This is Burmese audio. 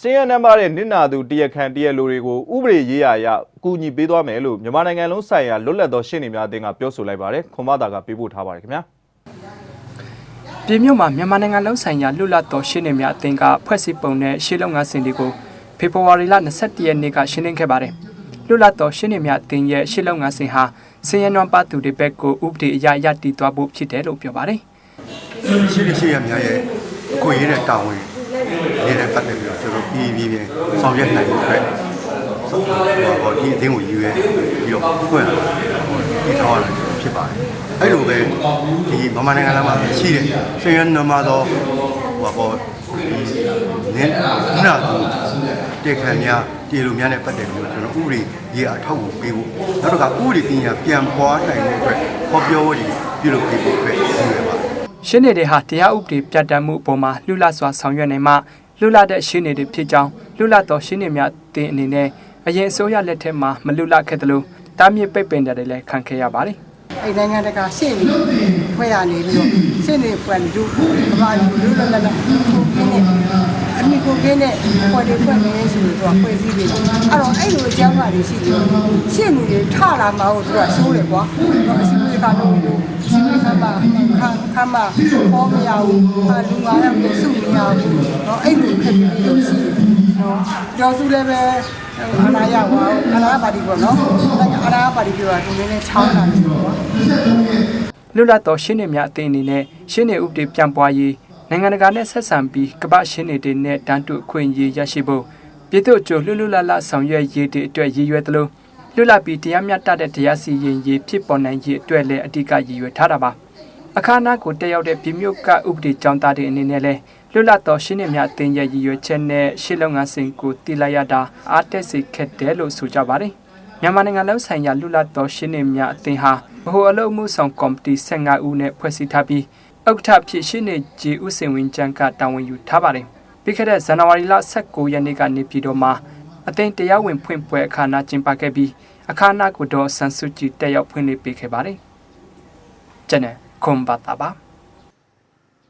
စင်းရဲနှမ်းပါတဲ့နစ်နာသူတရက်ခံတရက်လူတွေကိုဥပဒေရေးရာအရအကူအညီပေးသွားမယ်လို့မြန်မာနိုင်ငံလုံးဆိုင်ရာလွတ်လပ်သောရှင်းနေများအသင်းကပြောဆိုလိုက်ပါတယ်ခွန်မသာကပေးပို့ထားပါတယ်ခင်ဗျာပြည်မြို့မှာမြန်မာနိုင်ငံလုံးဆိုင်ရာလွတ်လပ်သောရှင်းနေများအသင်းကဖွဲ့စည်းပုံနဲ့ရှေ့လုံငါစင်တွေကိုဖေဖော်ဝါရီလ22ရက်နေ့ကရှင်းလင်းခဲ့ပါတယ်။လွတ်လပ်သောရှင်းနေများအသင်းရဲ့ရှေ့လုံငါစင်ဟာစင်ရနွမ်းပါသူတွေဘက်ကိုဥပဒေအရရတည်သွားဖို့ဖြစ်တယ်လို့ပြောပါတယ်ရှိရရှိရများရဲ့အခွင့်အရေးနဲ့တာဝန် နေတဲ့ပတ်သက်ပြီးတော့ကျွန်တော်ပြည်ပြည်ပြည်ဆောင်ရွက်နိုင်တဲ့အတွက်ဟိုဘောဒီအသင်းကိုယူရဲပြီးတော့ဖွင့်လာဟိုဒီထောင်းရတာဖြစ်ပါတယ်အဲ့လိုပဲဒီမမနိုင်ငံလာမှာရှိတဲ့ဆင်းရဲနမသောဟိုဘောဒီနင်းနာသူတေခံများတေလူများနဲ့ပတ်သက်ပြီးတော့ကျွန်တော်ဥပဒေရေးအထောက်အကူပေးဖို့နောက်တစ်ခါဥပဒေပညာပြန်ပွားနိုင်တဲ့အတွက်ဟောပြောဖို့ဒီပြုလုပ်ပေးဖို့အတွက်ရည်ရွယ်ပါတယ်။ရှင်းနေတွေဟာတရားဥပဒေပြတ်တတ်မှုအပေါ်မှာလွတ်လပ်စွာဆောင်ရွက်နိုင်မှ လွတ်လပ်တဲ့ရှင်းနေတွေဖြစ်ကြောင်းလွတ်လပ်သောရှင်းနေများအသင်းအနေနဲ့အရင်အစိုးရလက်ထက်မှာမလွတ်လပ်ခဲ့သလိုတားမြစ်ပိတ်ပင်တယ်လည်းခံခဲ့ရပါတယ်။အဲ့နိုင်ငံတကာရှေ့နေဖွဲ့ရနေပြီးတော့ရှေ့နေဖွဲ့နေလို့ဘာမှလူလလလကိုကင်းနေအမိကိုကင်းတဲ့ဖွဲ့တွေဖွဲ့နေဆိုတော့ဖွဲ့စည်းနေတယ်အဲ့တော့အဲ့လိုအကြောင်းအရာတွေရှိတယ်ရှေ့နေတွေထလာမှာကိုသူကဆိုးတယ်ကွာ တော့အစီအစဉ်ကတော့လို့အစီအစဉ်ကမှခန်းခန်းမှာပေါ်မရဘူးဟာလူငါရောက်နေစုမရဘူးเนาะအဲ့လိုခက်ပြီးလို့ရှိတယ်เนาะကျော်စုလည်းပဲအနာရပါအနာပါတီပေါ့နော်အနာပါတီပြောတာသူလည်းချောင်းလာတယ်ပေါ့ လွတ်လပ်သောရှင်းနေများအသင်းအနေနဲ့ရှင်းနေဥပဒေပြန်ပွားရေးနိုင်ငံတကာနဲ့ဆက်ဆံပြီးကမ္ဘာရှင်းနေတွေနဲ့တန်းတူအခွင့်အရေးရရှိဖို့ပြည်သူ့အကျိုးလွတ်လွတ်လပ်လပ်ဆောင်ရွက်ရေးတွေအတွက်ရည်ရွယ်သလို လွတ်လပ်ပြီးတရားမျှတတဲ့တရားစီရင်ရေးဖြစ်ပေါ်နိုင်ရေးအတွက်လည်းအဓိကရည်ရွယ်ထားတာပါအခမ်းအနားကိုတက်ရောက်တဲ့ပြည်မြို့ကဥပဒေကြောင်းသားတွေအနေနဲ့လည်းလွတ်လပ်သောရှင်းနေများအသင်းရဲ့ရည်ရွယ်ချက်နဲ့ရှေ့လုံငန်းစဉ်ကိုတည်လိုက်ရတာအားတက်စေခဲ့တယ်လို့ဆိုကြပါတယ်မြန်မာနိုင်ငံလုံးဆိုင်ရာလွတ်လပ်သောရှင်းနေများအသင်းဟာဗဟိုအလုပ်မှုဆောင်ကော်မတီ15ဦးနဲ့ဖွဲ့စည်းထားပြီးဥက္ကဋ္ဌဖြစ်ရှင်းနေဂျီဦးစင်ဝင်းကျန်းကတာဝန်ယူထားပါတယ်။ပြီးခဲ့တဲ့ဇန်နဝါရီလ19ရက်နေ့ကနေပြည်တော်မှာ အသင်းတရားဝင်ဖွင့်ပွဲအခမ်းအနားကျင်းပခဲ့ပြီးအခမ်းအနားကိုတော့ဆန်စုကြည်တက်ရောက်ဖွင့်လှစ်ပေးခဲ့ပါတယ်။ကျွန်တော်ခွန်ဘာတာပါ။